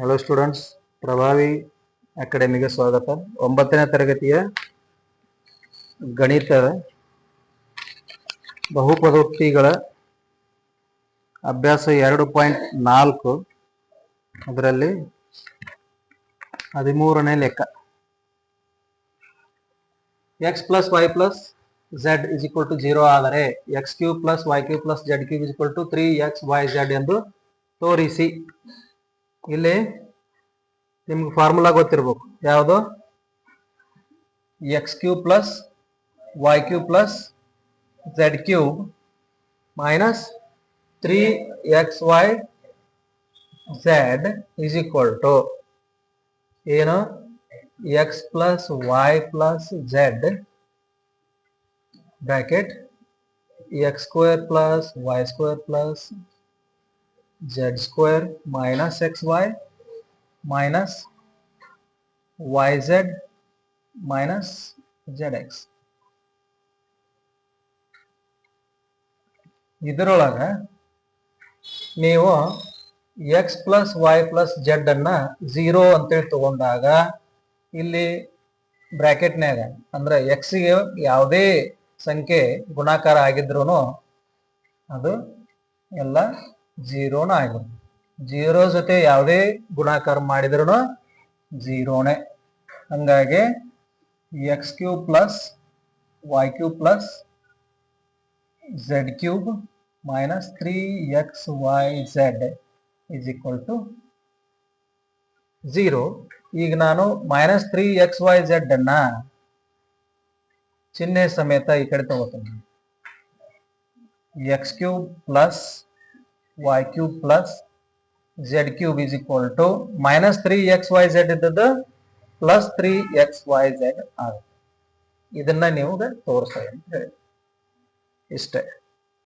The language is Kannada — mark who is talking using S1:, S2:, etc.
S1: ಹಲೋ ಸ್ಟೂಡೆಂಟ್ಸ್ ಪ್ರಭಾವಿ ಅಕಾಡೆಮಿಗೆ ಸ್ವಾಗತ. ಒಂಬತ್ತನೇ ತರಗತಿಯ ಗಣಿತ ಬಹುಪದೋಕ್ತಿಗಳ ಅಭ್ಯಾಸ ಎರಡು ಪಾಯಿಂಟ್ ನಾಲ್ಕು. ಅದರಲ್ಲಿ ಹದಿಮೂರನೇ ಲೆಕ್ಕ. X plus y plus z is equal to zero ಆದರೆ x cube plus y cube plus z cube is equal to three x y z ಎಂದು ತೋರಿಸಿ. ಇಲ್ಲಿ ನಿಮ್ಗೆ ಫಾರ್ಮುಲಾ ಗೊತ್ತಿರ್ಬೇಕು. ಯಾವುದು? X cube plus y cube plus z cube minus three x y z is equal to ಏನು? X plus y plus z bracket x square plus y square plus z square minus xy minus yz minus zx. ಇದರೊಳಗ ನೀವು x plus y plus z ಅನ್ನ ಝೀರೋ ಅಂತೇಳಿ ತಗೊಂಡಾಗ ಇಲ್ಲಿ ಬ್ರ್ಯಾಕೆಟ್ನ್ಯಾಗ ಅಂದ್ರೆ ಎಕ್ಸ್ಗೆ ಯಾವುದೇ ಸಂಖ್ಯೆ ಗುಣಾಕಾರ ಆಗಿದ್ರು ಅದು ಎಲ್ಲ ಜೀರೋನ ಆಗಿರುತ್ತೆ ಜೀರೋ ಜೊತೆ ಯಾವುದೇ ಗುಣಾಕಾರ ಮಾಡಿದ್ರು ಜೀರೋನೇ. ಹಂಗಾಗಿ x cube plus y cube plus z cube minus three x y z is equal to zero ಈಗ ನಾನು minus three x y z ಅನ್ನ ಚಿಹ್ನೆ ಸಮೇತ ಈ ಕಡೆ ತಗೋತೀನಿ. X cube plus y cube plus z cube is equal to minus 3xyz ಇದ್ದದ್ದು plus three x y z ಆಗುತ್ತೆ. ಇದನ್ನ ನೀವು ತೋರಿಸ್ತಾ ಅಂತ ಹೇಳಿ. ಇಷ್ಟೇ.